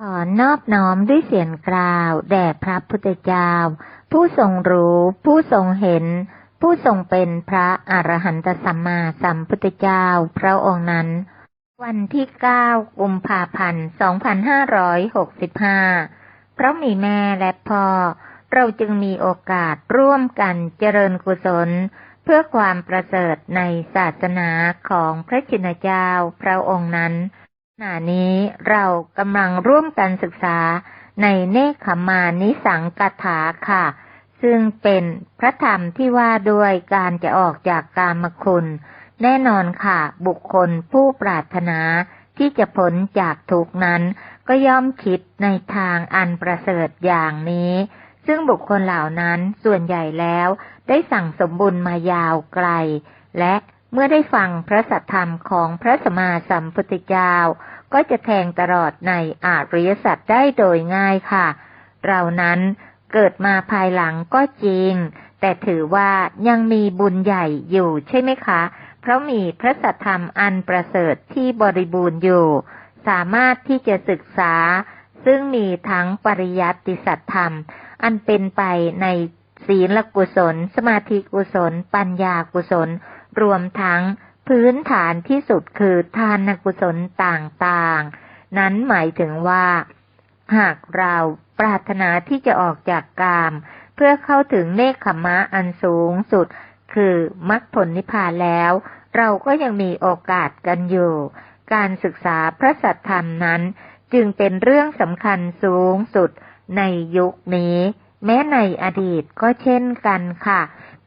ขอนอบน้อมด้วยเสียงกล่าว แด่พระพุทธเจ้า ผู้ทรงรู้ ผู้ทรงเห็น ผู้ทรงเป็นพระอรหันตสัมมาสัมพุทธเจ้า พระองค์นั้น วันที่ 9 กุมภาพันธ์ 2565 เพราะมีแม่และพ่อ เราจึงมีโอกาสร่วมกันเจริญกุศล เพื่อความประเสริฐในศาสนาของพระชินเจ้า พระองค์นั้น ณะนี้เรากำลังร่วมกันศึกษาในเนคขมานิสังกถาค่ะ ซึ่งเป็นพระธรรมที่ว่าด้วยการจะออกจากกามคุณ แน่นอนค่ะ บุคคลผู้ปรารถนาที่จะพ้นจากทุกนั้น ก็ย่อมคิดในทางอันประเสริฐอย่างนี้ ซึ่งบุคคลเหล่านั้นส่วนใหญ่แล้วได้สั่งสมบุญมายาวไกล และ เมื่อได้ฟังพระสัทธรรมของพระสมมาสัมพุทธเจ้า ก็จะแทงตลอดในอาริยสัจได้โดยง่ายค่ะ เรานั้นเกิดมาภายหลังก็จริง แต่ถือว่ายังมีบุญใหญ่อยู่ใช่ไหมคะ เพราะมีพระสัทธรรมอันประเสริฐที่บริบูรณ์อยู่ สามารถที่จะศึกษา ซึ่งมีทั้งปริยัติสัทธรรม อันเป็นไปในศีลกุศล สมาธิกุศล ปัญญากุศล รวมทั้งพื้นฐานที่สุดคือทานกุศลต่างๆ นั้นหมายถึงว่า หากเราปรารถนาที่จะออกจากกาม เพื่อเข้าถึงเนคขมะอันสูงสุด คือมรรคผลนิพพานแล้ว เราก็ยังมีโอกาสกันอยู่ การศึกษาพระสัทธรรมนั้น จึงเป็นเรื่องสำคัญสูงสุดในยุคนี้ แม้ในอดีตก็เช่นกันค่ะ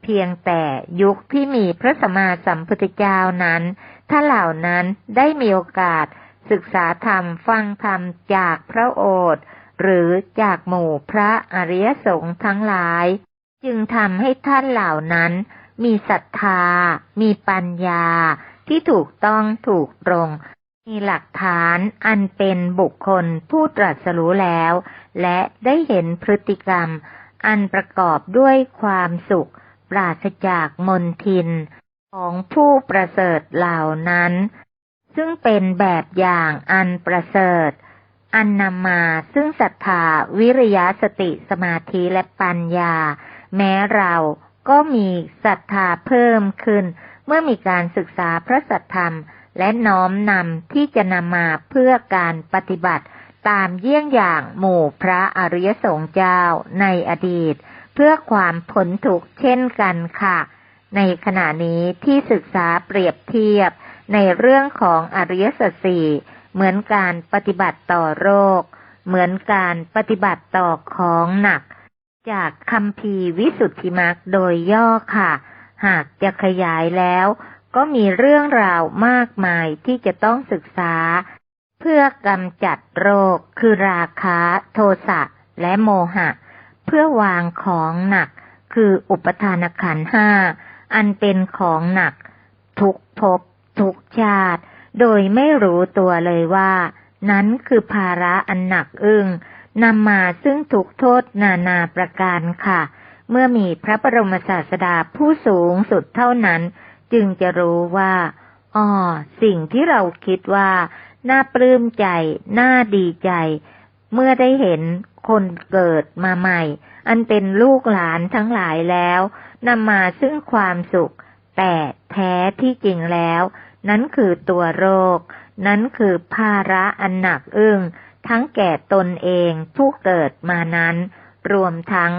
เพียงแต่ยุคที่มีพระสมมาสัมพุทธเจ้านั้น ถ้าเหล่านั้นได้มีโอกาสศึกษาธรรมฟังธรรมจากพระโอษฐ์หรือจากหมู่พระอริยสงฆ์ทั้งหลาย จึงทำให้ท่านเหล่านั้น มีศรัทธา มีปัญญาที่ถูกต้องถูกตรง มีหลักฐานอันเป็นบุคคลผู้ตรัสรู้แล้ว และได้เห็นพฤติกรรม อันประกอบด้วยความสุข ปราศจากมนทินของผู้ประเสริฐเหล่านั้น ซึ่งเป็นแบบอย่างอันประเสริฐ อันนำมาซึ่งศรัทธาวิริยะสติสมาธิและปัญญา แม้เราก็มีศรัทธาเพิ่มขึ้น เมื่อมีการศึกษาพระสัทธรรม และน้อมนำที่จะนำมาเพื่อการปฏิบัติตามเยี่ยงอย่างหมู่พระอริยสงฆ์เจ้าในอดีต เพื่อความผลทุกเช่นกันค่ะ ในขณะนี้ที่ศึกษาเปรียบเทียบในเรื่องของอริยสัจสี่เหมือนการปฏิบัติต่อโรค เหมือนการปฏิบัติต่อของหนัก จากคำพีวิสุทธิมรรคโดยย่อค่ะ หากจะขยายแล้ว ก็มีเรื่องราวมากมายที่จะต้องศึกษา เพื่อกำจัดโรคคือราคะ โทสะและโมหะ เพื่อวางของหนัก คืออุปทานขันห้าอันเป็นของหนัก ทุกภพทุกชาติ โดยไม่รู้ตัวเลยว่า นั้นคือภาระอันหนักอึ้งนำมาซึ่งทุกโทษนานาประการค่ะ เมื่อมีพระบรมศาสดาผู้สูงสุดเท่านั้น จึงจะรู้ว่าอ๋อสิ่งที่เราคิดว่า น่าปลื้มใจ น่าดีใจ เมื่อได้เห็น คนเกิดมาใหม่ อันเป็นลูกหลานทั้งหลายแล้วนำมาซึ่งความสุข แต่แท้ที่จริงแล้ว นั้นคือตัวโรค นั้นคือภาระอันหนักอึ้งทั้งแก่ตนเองผู้เกิดมานั้น รวมทั้ง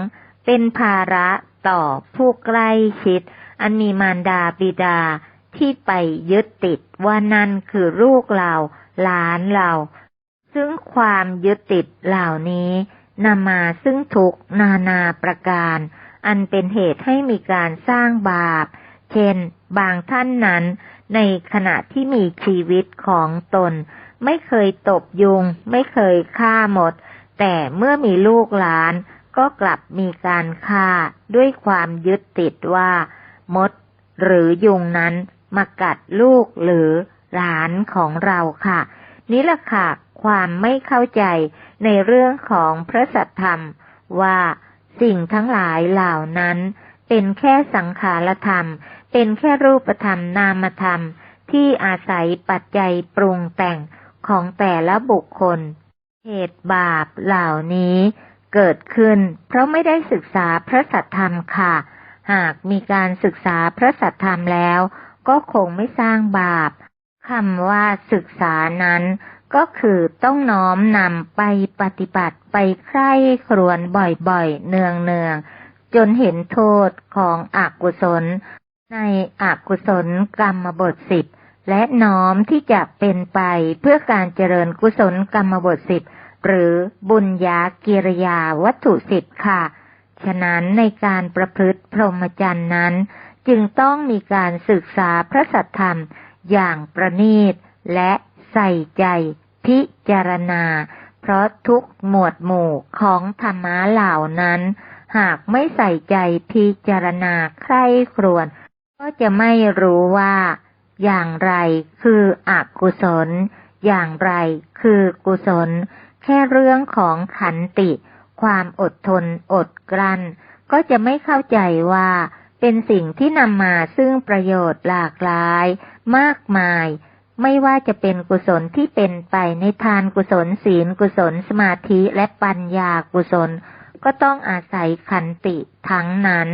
เป็นภาระต่อผู้ใกล้ชิด อันมีมารดาบิดาที่ไปยึดติดว่านั่นคือลูกเราหลานเรา ซึ่งความยึดติดเหล่านี้ นำมาซึ่งทุกนานาประการ อันเป็นเหตุให้มีการสร้างบาป เช่น บางท่านนั้น ในขณะที่มีชีวิตของตน ไม่เคยตบยุง ไม่เคยฆ่าหมด แต่เมื่อมีลูกหลาน ก็กลับมีการฆ่าด้วยความยึดติดว่า มดหรือยุงนั้นมากัดลูกหรือหลานของเราค่ะ นี่แหละค่ะ ความไม่เข้าใจในเรื่องของพระสัทธรรม ว่าสิ่งทั้งหลายเหล่านั้น เป็นแค่สังขารธรรม เป็นแค่รูปธรรมนามธรรม ที่อาศัยปัจจัยปรุงแต่งของแต่ละบุคคล เหตุบาปเหล่านี้ เกิดขึ้น เพราะไม่ได้ศึกษาพระสัทธรรมค่ะ หากมีการศึกษาพระสัทธรรมแล้ว ก็คงไม่สร้างบาปคำว่าศึกษานั้น ก็คือต้องน้อมนำไปปฏิบัติไปใคร่ครวญบ่อยๆ เนืองๆ จนเห็นโทษของอกุศล ในอกุศลกรรมบทสิบและน้อมที่จะเป็นไปเพื่อการเจริญกุศลกรรมบทสิบหรือบุญญากิริยาวัตถุสิบค่ะ ฉะนั้นในการประพฤติพรหมจรรย์นั้น จึงต้องมีการศึกษาพระสัทธรรมอย่างประณีตและ ใส่ใจ พิจารณา เพราะทุกหมวดหมู่ของธรรมะเหล่านั้น หากไม่ใส่ใจพิจารณาใคร่ครวญก็จะไม่รู้ว่า อย่างไรคืออกุศล อย่างไรคือกุศล แค่เรื่องของขันติ ความอดทนอดกลั้น ก็จะไม่เข้าใจว่าเป็นสิ่งที่นำมาซึ่งประโยชน์หลากหลาย มากมาย ไม่ว่าจะเป็นกุศลที่เป็นไปในทานกุศลศีลกุศลสมาธิและปัญญากุศล ก็ต้องอาศัยขันติทั้งนั้น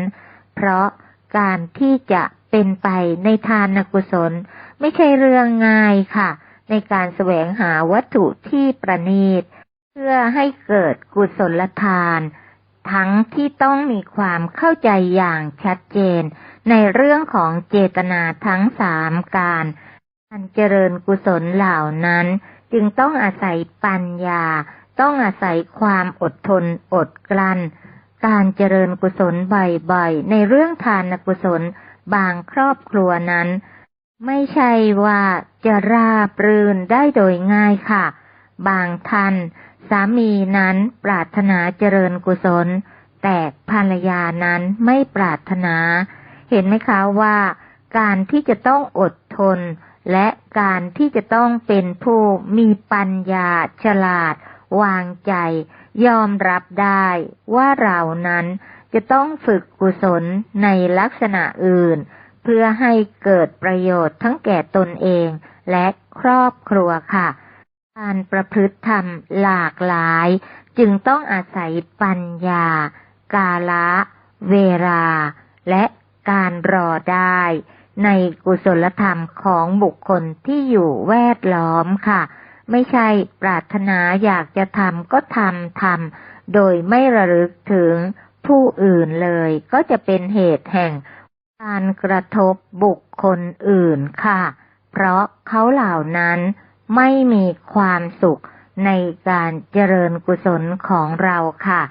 เพราะการที่จะเป็นไปในทานกุศล ไม่ใช่เรื่องง่ายค่ะ ในการแสวงหาวัตถุที่ประณีต เพื่อให้เกิดกุศลทาน ทั้งที่ต้องมีความเข้าใจอย่างชัดเจน ในเรื่องของเจตนาทั้งสามการ การเจริญกุศลเหล่านั้น จึงต้องอาศัยปัญญา ต้องอาศัยความอดทนอดกลั้น การเจริญกุศลบ่อยๆในเรื่องทานกุศลบางครอบครัวนั้น ไม่ใช่ว่าจะราบรื่นได้โดยง่ายค่ะ บางท่านสามีนั้นปรารถนาเจริญกุศล แต่ภรรยานั้นไม่ปรารถนา เห็นไหมคะว่า การที่จะต้องอดทน และการที่จะต้องเป็นผู้มีปัญญาฉลาด วางใจ ยอมรับได้ว่าเรานั้นจะต้องฝึกกุศลในลักษณะอื่น เพื่อให้เกิดประโยชน์ทั้งแก่ตนเองและครอบครัวค่ะ การประพฤติธรรมหลากหลาย จึงต้องอาศัยปัญญา กาละ เวลา และการรอได้ ในกุศลธรรมของบุคคลที่อยู่แวดล้อมค่ะ ไม่ใช่ปรารถนาอยากจะทำก็ทำทำโดยไม่ระลึกถึงผู้อื่นเลย ก็จะเป็นเหตุแห่งการกระทบบุคคลอื่นค่ะ เพราะเขาเหล่านั้นไม่มีความสุขในการเจริญกุศลของเราค่ะ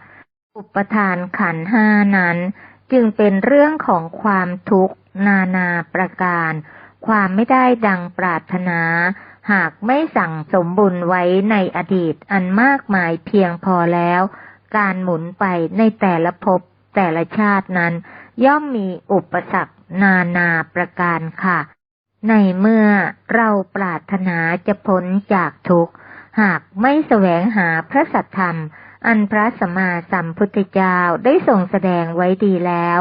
อุปทานขันห้านั้น จึงเป็นเรื่องของความทุกข์นานาประการ ความไม่ได้ดังปรารถนา หากไม่สั่งสมบุญไว้ในอดีตอันมากมายเพียงพอแล้ว การหมุนไปในแต่ละภพแต่ละชาตินั้น ย่อมมีอุปสรรคนานาประการค่ะ ในเมื่อเราปรารถนาจะพ้นจากทุกข์ หากไม่แสวงหาพระสัทธรรม อันพระสัมมาสัมพุทธเจ้าได้ทรงแสดงไว้ดีแล้ว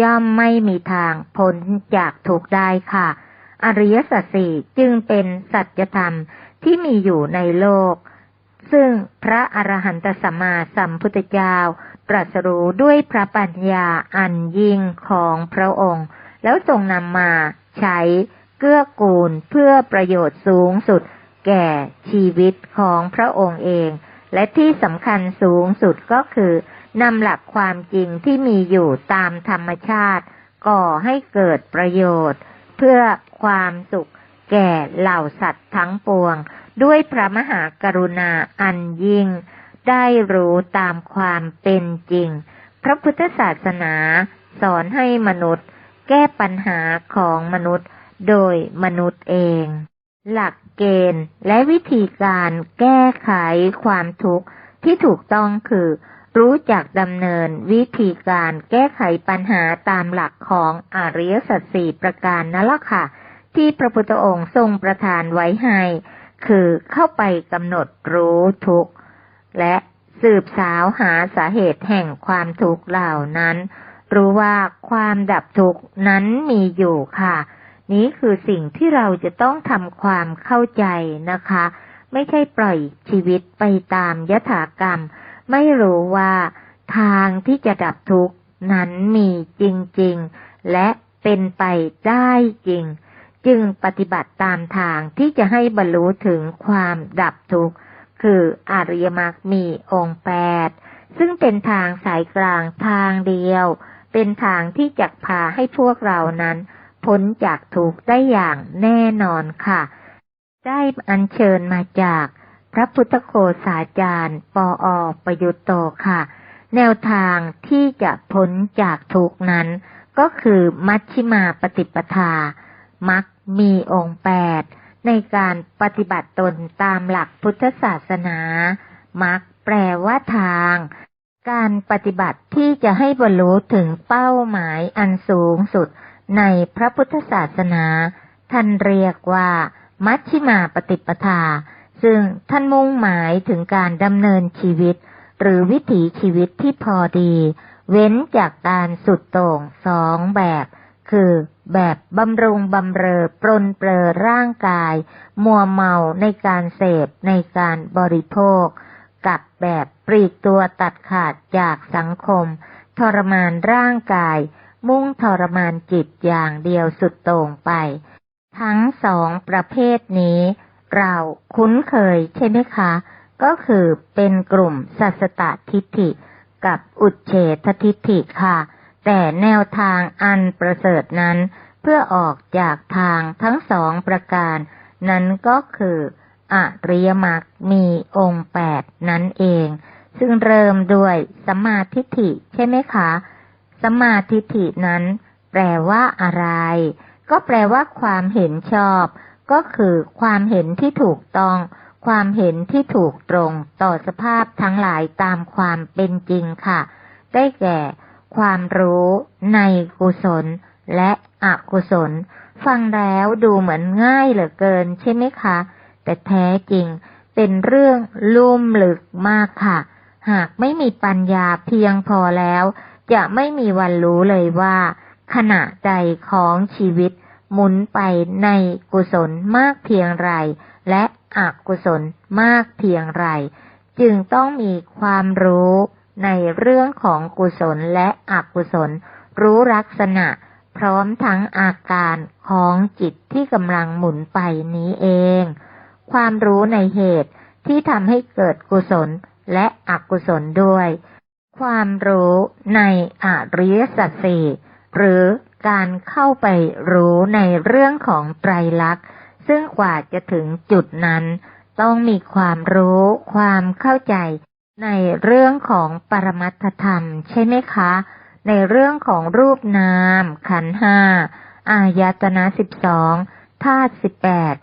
ย่อมไม่มีทางพ้นจากทุกข์ได้ค่ะ อริยสัจสี่จึงเป็นสัจธรรมที่มีอยู่ในโลก ซึ่งพระอรหันตสัมมาสัมพุทธเจ้าตรัสรู้ด้วยพระปัญญาอันยิ่งของพระองค์ แล้วทรงนำมาใช้เกื้อกูลเพื่อประโยชน์สูงสุด แก่ชีวิตของพระองค์เอง และที่สำคัญสูงสุดก็คือนำหลักความจริงที่มีอยู่ตามธรรมชาติ ก่อให้เกิดประโยชน์ เพื่อความสุขแก่เหล่าสัตว์ทั้งปวง ด้วยพระมหากรุณาอันยิ่ง ได้รู้ตามความเป็นจริง พระพุทธศาสนาสอนให้มนุษย์ แก้ปัญหาของมนุษย์โดยมนุษย์เอง หลักเกณฑ์และวิธีการแก้ไขความทุกข์ที่ถูกต้องคือ รู้จักดำเนินวิธีการแก้ไขปัญหาตามหลักของอริยสัจสี่ประการนั่นละค่ะ ที่พระพุทธองค์ทรงประทานไว้ให้ คือเข้าไปกำหนดรู้ทุกข์ และสืบสาวหาสาเหตุแห่งความทุกข์เหล่านั้น รู้ว่าความดับทุกข์นั้นมีอยู่ค่ะ นี้คือสิ่งที่เราจะต้องทำความเข้าใจนะคะ ไม่ใช่ปล่อยชีวิตไปตามยถากรรม ไม่รู้ว่าทางที่จะดับทุกข์นั้นมีจริง ๆ และเป็นไปได้จริง จึงปฏิบัติตามทางที่จะให้บรรลุถึงความดับทุกข์คืออริยมรรคมีองค์แปดซึ่งเป็นทางสายกลางทางเดียว เป็นทางที่จะพาให้พวกเรานั้น พ้นจากทุกข์ได้อย่างแน่นอนค่ะ ได้อัญเชิญมาจากพระพุทธโฆษาจารย์ ปออประยุตโตค่ะ แนวทางที่จะพ้นจากทุกข์นั้น ก็คือมัชชิมาปฏิปทา มักมีองค์แปดในการปฏิบัติตนตามหลักพุทธศาสนา มักแปลว่าทาง การปฏิบัติที่จะให้บรรลุถึงเป้าหมายอันสูงสุด ในพระพุทธศาสนา ท่านเรียกว่า มัชชิมาปฏิปทา ซึ่งท่านมุ่งหมายถึงการดำเนินชีวิต หรือวิถีชีวิตที่พอดี เว้นจากการสุดโต่งสองแบบ คือแบบบำรุงบำเรอปรนเปรอร่างกาย มัวเมาในการเสพในการบริโภค กับแบบปลีกตัวตัดขาดจากสังคม ทรมานร่างกาย มุ่งทรมานจิตอย่างเดียวสุดโต่งไป ทั้งสองประเภทนี้ เราคุ้นเคยใช่ไหมคะ ก็คือเป็นกลุ่มสัสตทิฏฐิ กับอุเฉททิฏฐิค่ะ แต่แนวทางอันประเสริฐนั้น เพื่อออกจากทางทั้งสองประการ นั้นก็คืออริยมรรคมีองค์แปดนั่นเอง ซึ่งเริ่มด้วยสมมาทิฏฐิใช่ไหมคะ สมาทิฐินั้น แปลว่าอะไร ก็แปลว่าความเห็นชอบ ก็คือความเห็นที่ถูกต้อง ความเห็นที่ถูกตรงต่อสภาพทั้งหลายตามความเป็นจริงค่ะ ได้แก่ ความรู้ในกุศล และอกุศล ฟังแล้วดูเหมือนง่ายเหลือเกินใช่ไหมคะ แต่แท้จริงเป็นเรื่องลุ่มลึกมากค่ะ หากไม่มีปัญญาเพียงพอแล้ว จะไม่มีวันรู้เลยว่า ขณะใจของชีวิต หมุนไปในกุศลมากเพียงไร และอกุศลมากเพียงไร จึงต้องมีความรู้ในเรื่องของกุศลและอกุศล รู้ลักษณะ พร้อมทั้งอาการของจิตที่กำลังหมุนไปนี้เอง ความรู้ในเหตุที่ทำให้เกิดกุศลและอกุศลด้วย ความรู้ในอริยสัจสี่หรือการเข้าไปรู้ในเรื่องของไตรลักษณ์ ซึ่งกว่าจะถึงจุดนั้น ต้องมีความรู้ความเข้าใจ ในเรื่องของปรมัตถธรรมใช่ไหมคะ ในเรื่องของรูปนาม ขันห้าอายตนะสิบสองธาตุสิบแปด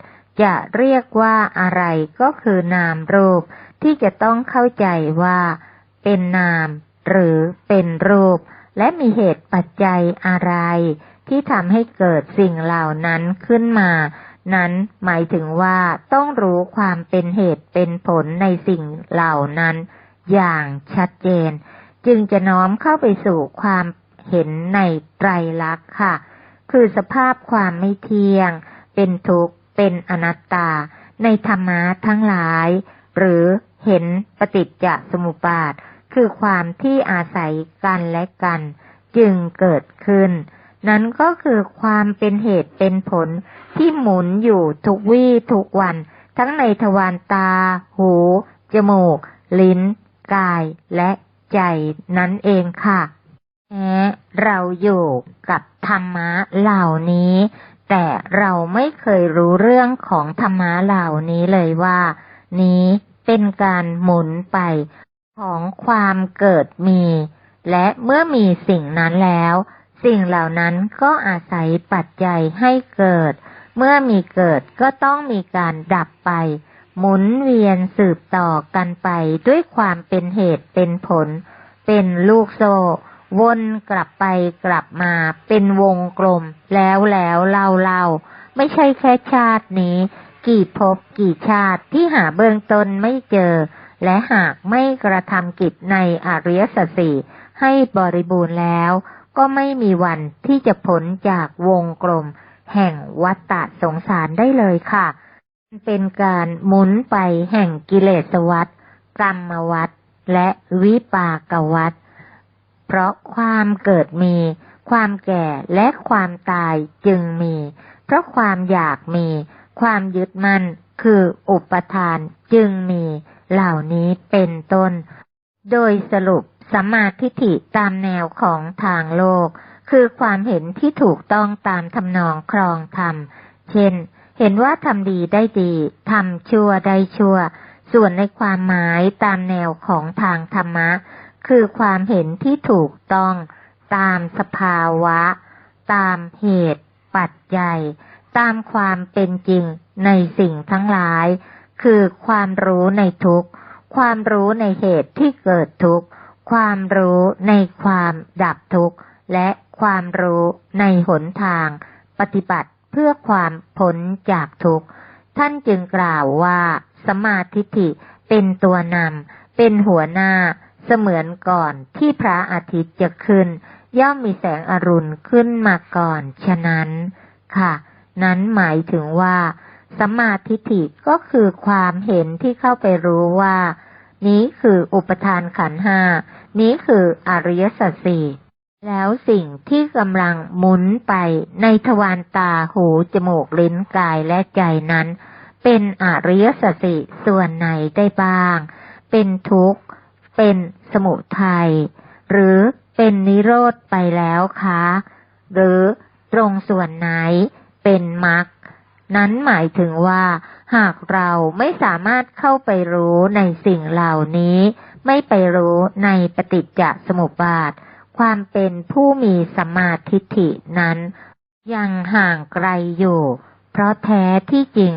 จะเรียกว่าอะไรก็คือนามรูปที่จะต้องเข้าใจว่าเป็นนาม หรือเป็นรูป และมีเหตุปัจจัยอะไร ที่ทำให้เกิดสิ่งเหล่านั้นขึ้นมา นั้นหมายถึงว่าต้องรู้ความเป็นเหตุเป็นผลในสิ่งเหล่านั้น อย่างชัดเจน จึงจะน้อมเข้าไปสู่ความเห็นในไตรลักษณ์ค่ะ คือสภาพความไม่เที่ยง เป็นทุกข์ เป็นอนัตตา ในธรรมะทั้งหลาย หรือเห็นปฏิจจสมุปบาท คือความที่อาศัยกันและกัน จึงเกิดขึ้น นั้นก็คือความเป็นเหตุเป็นผลที่หมุนอยู่ทุกวี่ทุกวัน ทั้งในทวารตา หู จมูก ลิ้น กายและใจนั่นเองค่ะแม้เราอยู่กับธรรมะเหล่านี้ แต่เราไม่เคยรู้เรื่องของธรรมะเหล่านี้เลยว่า นี้เป็นการหมุนไป ของความเกิดมี และเมื่อมีสิ่งนั้นแล้ว สิ่งเหล่านั้นก็อาศัยปัจจัยให้เกิด เมื่อมีเกิดก็ต้องมีการดับไป หมุนเวียนสืบต่อกันไปด้วยความเป็นเหตุเป็นผล เป็นลูกโซ่วนกลับไปกลับมาเป็นวงกลม แล้วแล้วเล่าเล่าไม่ใช่แค่ชาตินี้ กี่ภพกี่ชาติที่หาเบื้องต้นไม่เจอ และหากไม่กระทำกิจในอริยสัจสี่ให้บริบูรณ์แล้ว ก็ไม่มีวันที่จะพ้นจากวงกลม แห่งวัฏฏะสงสารได้เลยค่ะ เป็นการหมุนไปแห่งกิเลสวัฏกรรมวัฏและวิปากวัฏเพราะความเกิดมี ความแก่และความตายจึงมี เพราะความอยากมี ความยึดมั่นคืออุปทานจึงมี เหล่านี้เป็นต้น โดยสรุปสัมมาทิฏฐิตามแนวของทางโลก คือความเห็นที่ถูกต้องตามทำนองครองธรรม เช่น เห็นว่าทำดีได้ดีทำชั่วได้ชั่ว ส่วนในความหมายตามแนวของทางธรรมะ คือความเห็นที่ถูกต้องตามสภาวะ ตามเหตุ ปัจจัย ตามความเป็นจริงในสิ่งทั้งหลาย คือความรู้ในทุกข์ความรู้ในเหตุที่เกิดทุกข์ความรู้ในความดับทุกข์และความรู้ในหนทาง ปฏิบัติเพื่อความพ้นจากทุกข์ท่านจึงกล่าวว่าสมาทิฏฐิเป็นตัวนำเป็นหัวหน้าเสมือนก่อนที่พระอาทิตย์จะขึ้น ย่อมมีแสงอรุณขึ้นมาก่อน ฉะนั้น ค่ะ นั้นหมายถึงว่า สัมมาทิฏฐิก็คือความเห็นที่เข้าไปรู้ว่า นี้คืออุปทานขันห้า นี้คืออริยสัจสี่แล้วสิ่งที่กำลังหมุนไปในทวารตาหูจมูกลิ้นกายและใจนั้น เป็นอริยสัจสี่ส่วนไหนได้บ้าง เป็นทุกข์ เป็นสมุทัยหรือเป็นนิโรธไปแล้วคะ หรือตรงส่วนไหนเป็นมรรค นั้นหมายถึงว่า หากเราไม่สามารถเข้าไปรู้ในสิ่งเหล่านี้ ไม่ไปรู้ในปฏิจจสมุปบาท ความเป็นผู้มีสมาทิฏฐินั้น ยังห่างไกลอยู่ เพราะแท้ที่จริง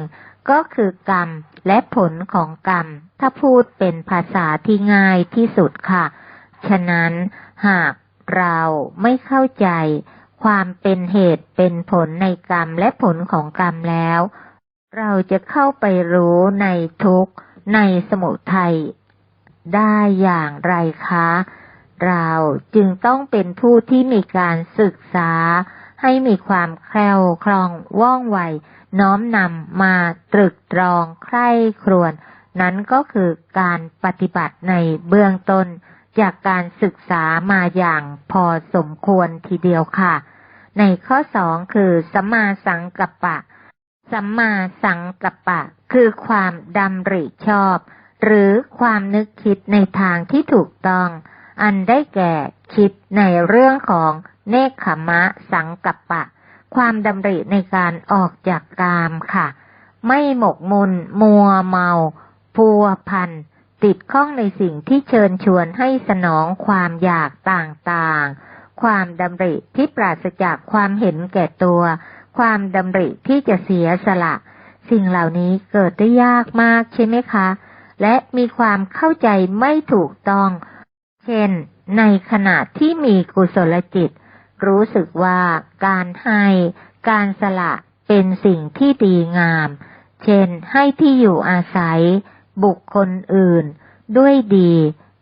ก็คือกรรมและผลของกรรม ถ้าพูดเป็นภาษาที่ง่ายที่สุดค่ะ ฉะนั้นหากเราไม่เข้าใจ ความเป็นเหตุเป็นผลในกรรมและผลของกรรมแล้ว เราจะเข้าไปรู้ในทุกข์ในสมุทัยได้อย่างไรคะ เราจึงต้องเป็นผู้ที่มีการศึกษา ให้มีความแคล่วคล่องว่องไว น้อมนำมาตรึกตรองใคร่ครวญนั้นก็คือการปฏิบัติในเบื้องต้น จากการศึกษามาอย่างพอสมควรทีเดียวค่ะ ในข้อสองคือสัมมาสังกัปปะ สัมมาสังกัปปะ คือความดำริชอบ หรือความนึกคิดในทางที่ถูกต้อง อันได้แก่คิดในเรื่องของเนคขมะสังกัปปะ ความดำริในการออกจากกามค่ะ ไม่หมกมุนมัวเมา พัวพัน ติดข้องในสิ่งที่เชิญชวนให้สนองความอยากต่างๆ ความดำริที่ปราศจากความเห็นแก่ตัว ความดำริที่จะเสียสละ สิ่งเหล่านี้เกิดได้ยากมากใช่ไหมคะ และมีความเข้าใจไม่ถูกต้อง เช่น ในขณะที่มีกุศลจิต รู้สึกว่าการให้การสละเป็นสิ่งที่ดีงาม เช่น ให้ที่อยู่อาศัย บุคคลอื่น ด้วยดี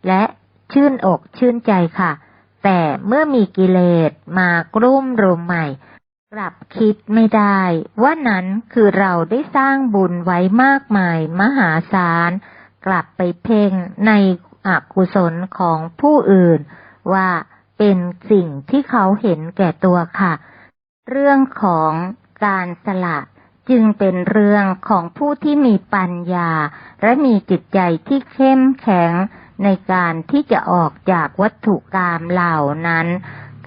และชื่นอกชื่นใจค่ะ แต่เมื่อมีกิเลสมากรุ่มรุมใหม่ กลับคิดไม่ได้ ว่านั้นคือเราได้สร้างบุญไว้มากมายมหาศาล กลับไปเพ่งในอกุศลของผู้อื่น ว่าเป็นสิ่งที่เขาเห็นแก่ตัวค่ะ เรื่องของการสละ จึงเป็นเรื่องของผู้ที่มีปัญญา และมีจิตใจที่เข้มแข็งในการที่จะออกจากวัตถุกรรมเหล่านั้น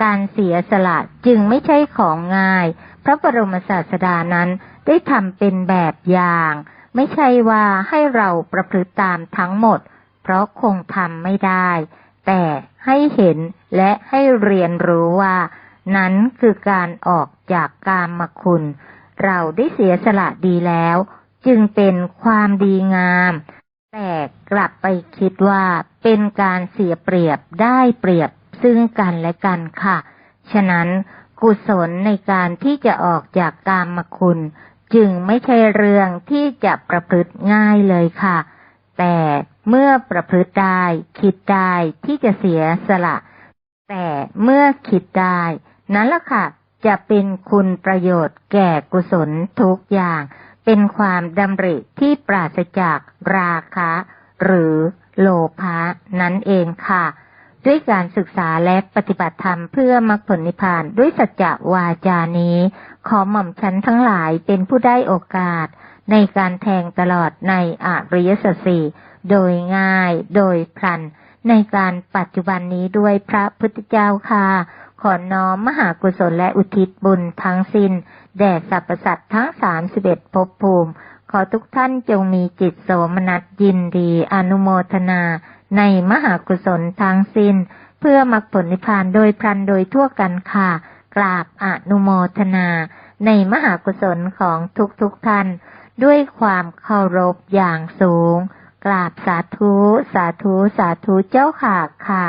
การเสียสละจึงไม่ใช่ของง่าย พระบรมศาสดานั้นได้ทำเป็นแบบอย่าง ไม่ใช่ว่าให้เราประพฤติตามทั้งหมด เพราะคงทำไม่ได้ แต่ให้เห็นและให้เรียนรู้ว่า นั้นคือการออกจากกามคุณ เราได้เสียสละดีแล้ว จึงเป็นความดีงาม แต่กลับไปคิดว่าเป็นการเสียเปรียบได้เปรียบซึ่งกันและกันค่ะ ฉะนั้นกุศลในการที่จะออกจากกามคุณ จึงไม่ใช่เรื่องที่จะประพฤติง่ายเลยค่ะ แต่เมื่อประพฤติได้คิดได้ที่จะเสียสละ แต่เมื่อคิดได้ นั้นละค่ะ จะเป็นคุณประโยชน์แก่กุศลทุกอย่าง เป็นความดำริที่ปราศจากราคะ หรือโลภะนั่นเองค่ะ ด้วยการศึกษาและปฏิบัติธรรมเพื่อมรรคผลนิพพานด้วยสัจจวาจานี้ ขอหม่อมฉันทั้งหลายเป็นผู้ได้โอกาส ในการแทงตลอดในอริยสัจสี่โดยง่ายโดยพลัน ในการปัจจุบันนี้ด้วยพระพุทธเจ้าค่ะ ขอน้อมมหากุศลและอุทิศบุญทั้งสิน้น แด่สรรพสัตว์ทั้งสามสิบเอ็ดภพภูมิ ขอทุกท่านจงมีจิตโสมนัสยินดีอนุโมทนา ในมหากุศลทั้งสิน้น เพื่อมรรคผลนิพพานโดยพลันโดยทั่วกันค่ะ กราบอนุโมทนา ในมหากุศลของทุกทุกท่าน ด้วยความเคารพอย่างสูง กราบสาธุ สาธุ สาธุเจ้าค่ะค่ะ